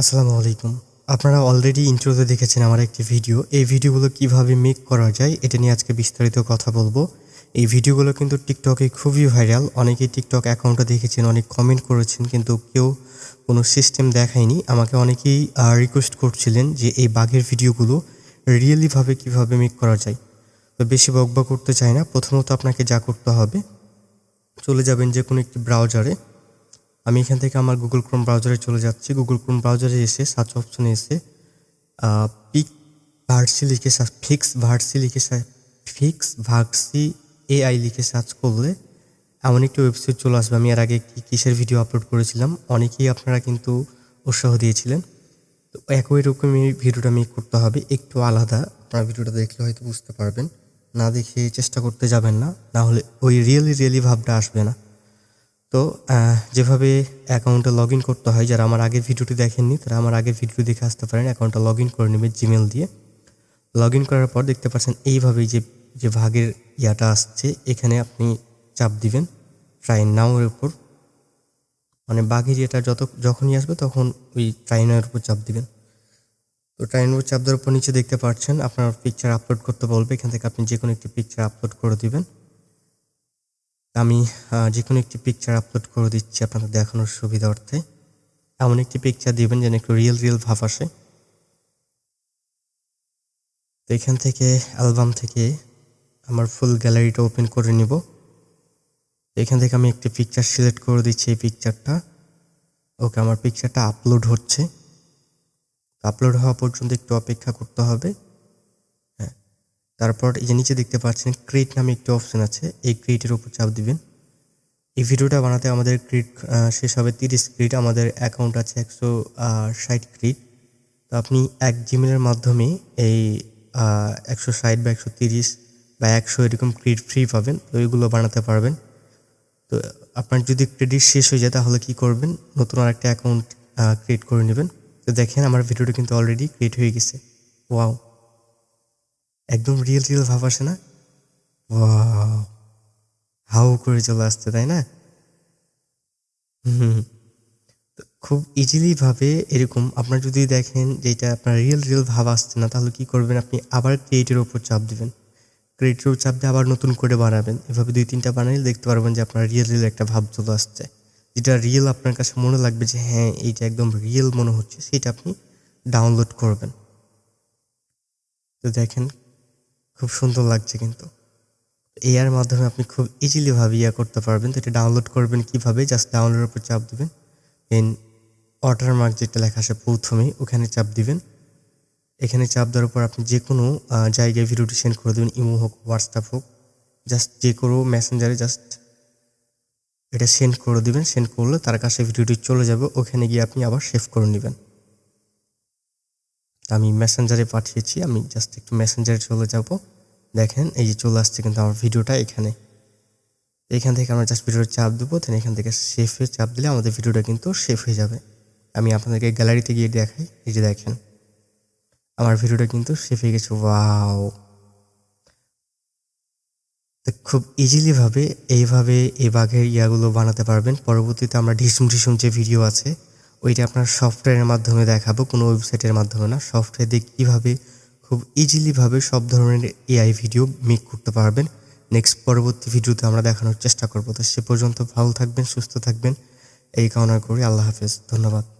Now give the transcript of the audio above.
আসসালামু আলাইকুম। আপনারা অলরেডি ইন্ট্রোতে দেখেছেন আমার একটি ভিডিও এই ভিডিওগুলো কীভাবে মেক করা যায়, এটা নিয়ে আজকে বিস্তারিত কথা বলব। এই ভিডিওগুলো কিন্তু টিকটকে খুবই ভাইরাল অনেকেই টিকটক অ্যাকাউন্টে দেখেছেন, অনেক কমেন্ট করেছেন, কিন্তু কেউ কোনো সিস্টেম দেখায়নি। আমাকে অনেকেই রিকোয়েস্ট করছিলেন যে এই বাঘের ভিডিওগুলো রিয়েলিভাবে কীভাবে মেক করা যায়। তো বেশি বকবা করতে চাই না। প্রথমত আপনাকে যা করতে হবে, চলে যাবেন যে কোনো একটি ব্রাউজারে আমি এখান থেকে আমার গুগল ক্রোম ব্রাউজারে চলে যাচ্ছি। গুগল ক্রোম ব্রাউজারে এসে সার্চ অপশনে এসে পিক ভার্সি লিখে ফিক্স ভার্সি লিখে ফিক্স ভার্সি এআই লিখে সার্চ করলে এমন একটি ওয়েবসাইট চলে আসবে। আমি এর আগে কি কিসের ভিডিও আপলোড করেছিলাম, অনেকেই আপনারা কিন্তু উৎসাহ দিয়েছিলেন। তো একই রকমই ভিডিওটা আমি করতে হবে, একটু আলাদা। আপনারা ভিডিওটা দেখলে হয়তো বুঝতে পারবেন। না দেখে চেষ্টা করতে যাবেন না না হলে ওই রিয়েলি রিয়েলি ভাবটা আসবে না। তো যেভাবে অ্যাকাউন্টে লগ ইন করতে হয়, যারা আমার আগের ভিডিওটি দেখেননি, তারা আমার আগের ভিডিও দেখে আসতে পারেন। অ্যাকাউন্টটা লগ ইন করে নেবে জিমেল দিয়ে। লগ ইন করার পর দেখতে পাচ্ছেন এইভাবেই যে যে ভাগের ইয়াটা আসছে, এখানে আপনি চাপ দিবেন ট্রাই নাওয়ের উপর। মানে বাঘের ইয়েটা যত, যখনই আসবে তখন ওই ট্রাইনের উপর চাপ দিবেন। তো ট্রাইনের উপর চাপ দেওয়ার উপর নিচে দেখতে পাচ্ছেন, আপনার পিকচার আপলোড করতে বলবে। এখান থেকে আপনি যে কোনো একটি পিকচার আপলোড করে দিবেন। আমি যে কোনো একটি পিকচার আপলোড করে দিচ্ছি আপনাদের দেখানোর সুবিধার্থে। এমন একটি পিকচার দিবেন যেন একটু রিয়েল রিয়েল ভাব আসে। তো এখান থেকে অ্যালবাম থেকে আমার ফুল গ্যালারিটা ওপেন করে নিব। এখান থেকে আমি একটি পিকচার সিলেক্ট করে দিচ্ছি এই পিকচারটা ওকে, আমার পিকচারটা আপলোড হচ্ছে। আপলোড হওয়া পর্যন্ত একটু অপেক্ষা করতে হবে। তারপর এই যে নিচে দেখতে পাচ্ছেন ক্রিয়েট নামে একটি অপশন আছে, এই ক্রিয়েটের উপর চাপ দিবেন। এই ভিডিওটা বানাতে আমাদের ক্রিয়েট শেষ হবে তিরিশ ক্রিয়েট আমাদের অ্যাকাউন্ট আছে একশো ষাট ক্রিয়েট তো আপনি এক জিমেলের মাধ্যমে এই একশো ষাট বা একশো তিরিশ বা একশো এরকম ক্রিয়েট ফ্রি পাবেন, তো এগুলো বানাতে পারবেন। তো আপনার যদি ক্রেডিট শেষ হয়ে যায়, তাহলে কি করবেন? নতুন আর একটা অ্যাকাউন্ট ক্রিয়েট করে নেবেন। তো দেখেন, আমার ভিডিওটা কিন্তু অলরেডি ক্রিয়েট হয়ে গেছে। ওয়াও একদম রিয়েল রিয়েল ভাব আসে না? হাউ করে চলে আসছে, তাই না? হুম। খুব ইজিলি ভাবে এরকম আপনার যদি দেখেন যে এটা আপনার রিয়েল রিয়েল ভাব আসছে না, তাহলে কি করবেন? আপনি আবার ক্রিয়েটের ওপর চাপ দেবেন। ক্রিয়েটের উপর চাপ দিয়ে আবার নতুন করে বানাবেন। এভাবে দুই তিনটা বানালে দেখতে পারবেন যে আপনার রিয়েল রিয়েল একটা ভাব চলে আসছে। যেটা রিয়েল আপনার কাছে মনে লাগবে যে হ্যাঁ এইটা একদম রিয়েল মনে হচ্ছে। সেটা আপনি ডাউনলোড করবেন। তো দেখেন খুব সুন্দর লাগছে কিন্তু। এআর মাধ্যমে আপনি খুব ইজিলি ভাবে ইয়া করতে পারবেন। তো এটা ডাউনলোড করবেন কীভাবে? জাস্ট ডাউনলোডের উপর চাপ দিবেন। দেন ওয়াটার মার্ক যেটা লেখা আসে প্রথমেই ওখানে চাপ দিবেন। এখানে চাপ দেওয়ার পর আপনি যে কোনো জায়গায় ভিডিওটি সেন্ড করে দেবেন। ইমো হোক হোয়াটসঅ্যাপ হোক। জাস্ট যে কোনো মেসেঞ্জারে জাস্ট এটা সেন্ড করে দিবেন। সেন্ড করলে তার কাছে ভিডিওটি চলে যাবে। ওখানে গিয়ে আপনি আবার সেভ করে নেবেন। আমি মেসেঞ্জারে পাঠিয়েছি, আমি জাস্ট একটু মেসেঞ্জারে চলে যাব। দেখেন, এই যে চলে আসছে কিন্তু আমার ভিডিওটা এখানে। এখান থেকে আমরা জাস্ট ভিডিওটা চাপ দেবো দেন এখান থেকে সেফে চাপ দিলে আমাদের ভিডিওটা কিন্তু সেভ হয়ে যাবে। আমি আপনাদেরকে গ্যালারিতে গিয়ে দেখাই, এই যে দেখেন। আমার ভিডিওটা কিন্তু সেভ হয়ে গেছে ওয়াও খুব ইজিলিভাবে এইভাবে এই বাঘের ইয়াগুলো বানাতে পারবেন। পরবর্তীতে আমরা ঢিসুম ঢিসুম যে ভিডিও আছে ওইটা আপনার সফটওয়্যারের মাধ্যমে দেখাবো, কোনো ওয়েবসাইটের মাধ্যমে না। সফটওয়্যার দিয়ে কীভাবে খুব ইজিলিভাবে সব ধরনের এআই ভিডিও মেক করতে পারবেন। নেক্সট পরবর্তী ভিডিওতে আমরা দেখানোর চেষ্টা করব। তো সে পর্যন্ত ভালো থাকবেন, সুস্থ থাকবেন। এই কামনা করি। আল্লাহ হাফেজ। ধন্যবাদ।